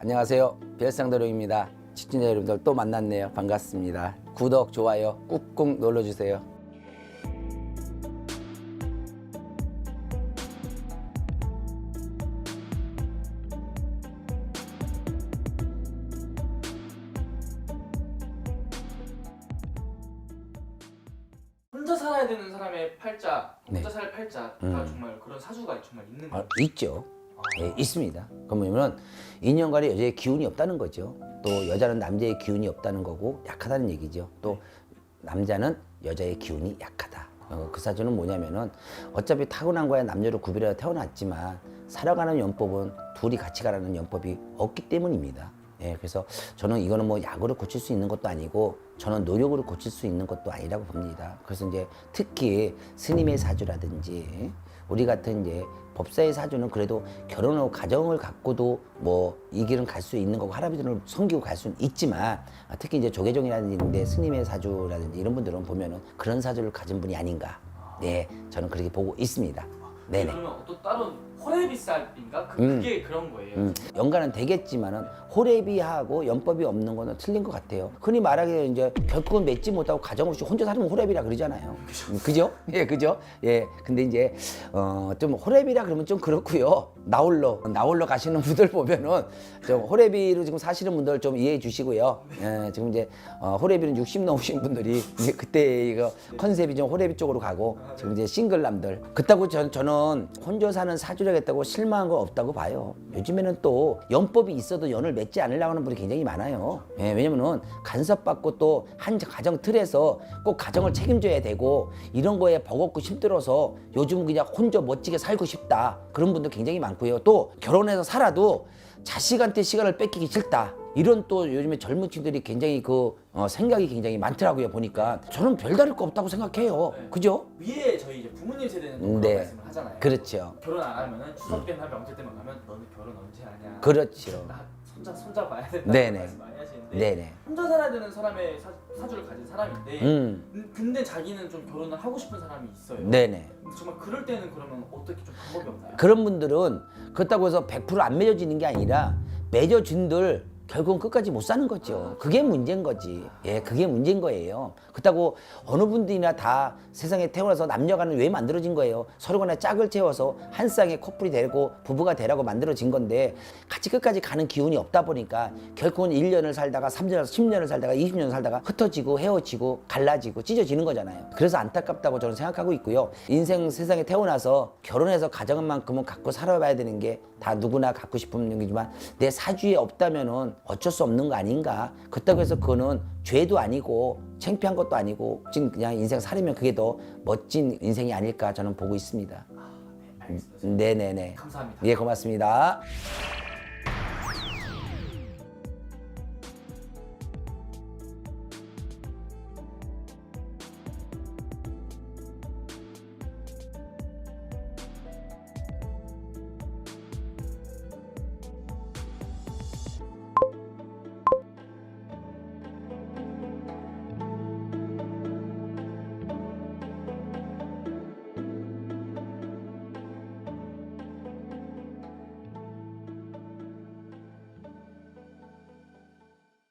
안녕하세요. 별상도령입니다. 시청자 여러분들 또 만났네요. 반갑습니다. 구독, 좋아요 꾹꾹 눌러주세요. 혼자 살아야 되는 사람의 팔자, 네. 혼자 살 팔자가 음. 정말 그런 사주가 정말 있는 아, 거예요. 있죠. 예, 있습니다. 그러면 인연간에 여자의 기운이 없다는 거죠. 또 여자는 남자의 기운이 없다는 거고 약하다는 얘기죠. 또 남자는 여자의 기운이 약하다. 어, 그 사주는 뭐냐면은 어차피 타고난 거야 남녀를 구별해 태어났지만 살아가는 연법은 둘이 같이 가라는 연법이 없기 때문입니다. 예, 그래서 저는 이거는 뭐 약으로 고칠 수 있는 것도 아니고 저는 노력으로 고칠 수 있는 것도 아니라고 봅니다. 그래서 이제 특히 스님의 사주라든지 우리 같은 이제 법사의 사주는 그래도 결혼하고 가정을 갖고도 뭐 이 길은 갈 수 있는 거고 할아버지를 섬기고 갈 수는 있지만 아, 특히 이제 조계종이라든지 스님의 사주라든지 이런 분들은 보면은 그런 사주를 가진 분이 아닌가. 네, 저는 그렇게 보고 있습니다. 네네. 그러면 어떤 다른 호레비살인가? 그, 음. 그게 그런 거예요. 음, 연관은 되겠지만은 호랩이하고 연법이 없는 거는 틀린 것 같아요. 흔히 말하기에 이제 결국은 맺지 못하고 가정 없이 혼자 사는 호랩이라 그러잖아요. 음, 그죠? 예, 그죠? 예. 근데 이제 어 좀 호랩이라 그러면 좀 그렇고요. 나홀로 나홀로 가시는 분들 보면은 좀 호랩이로 지금 사시는 분들 좀 이해해 주시고요. 예, 지금 이제 어, 호랩이는 60 넘으신 분들이 이제 그때 이거 컨셉이 좀 호랩이 쪽으로 가고 지금 이제 싱글남들 그렇다고 전, 저는 혼자 사는 사주라겠다고 실망한 거 없다고 봐요. 요즘에는 또 연법이 있어도 연을 맺지 않으려고 하는 분이 굉장히 많아요. 예, 왜냐면은 간섭받고 또 한 가정 틀에서 꼭 가정을 책임져야 되고 이런 거에 버겁고 힘들어서 요즘 그냥 혼자 멋지게 살고 싶다. 그런 분들 굉장히 많고요. 또 결혼해서 살아도 자식한테 시간을 뺏기기 싫다. 이런 또 요즘에 젊은 층들이 굉장히 그 어, 생각이 굉장히 많더라고요. 보니까 저는 별다를 거 없다고 생각해요. 네. 그죠? 위에 저희 이제 부모님 세대는 또 그런 네. 말씀을 하잖아요. 그렇죠. 결혼 안 하면은 추석 때나 명절 때만 가면 너는 결혼 언제 하냐? 그렇죠. 나 손자 손자 봐야 된다. 네네. 말씀 많이 하시는데 네네. 혼자 살아야 되는 사람의 사, 사주를 가진 사람인데 음. 음, 근데 자기는 좀 결혼을 하고 싶은 사람이 있어요. 네네. 근데 정말 그럴 때는 그러면 어떻게 좀 방법이 없나요? 그런 분들은 그렇다고 해서 100%안 맺어지는 게 아니라 맺어준들 결국은 끝까지 못 사는 거죠. 그게 문제인 거지. 예, 그게 문제인 거예요. 그렇다고 어느 분들이나 다 세상에 태어나서 남녀간은 왜 만들어진 거예요? 서로 간에 짝을 채워서 한 쌍의 커플이 되고 부부가 되라고 만들어진 건데 같이 끝까지 가는 기운이 없다 보니까 결국은 1년을 살다가 3년을 10년을 살다가 20년을 살다가 흩어지고 헤어지고 갈라지고 찢어지는 거잖아요. 그래서 안타깝다고 저는 생각하고 있고요. 인생 세상에 태어나서 결혼해서 가정만큼은 갖고 살아봐야 되는 게 다 누구나 갖고 싶은 얘기지만 내 사주에 없다면은 어쩔 수 없는 거 아닌가. 그렇다고 해서 그거는 죄도 아니고 창피한 것도 아니고 지금 그냥 인생 살이면 그게 더 멋진 인생이 아닐까 저는 보고 있습니다. 아, 네. 네네네. 감사합니다. 예, 고맙습니다.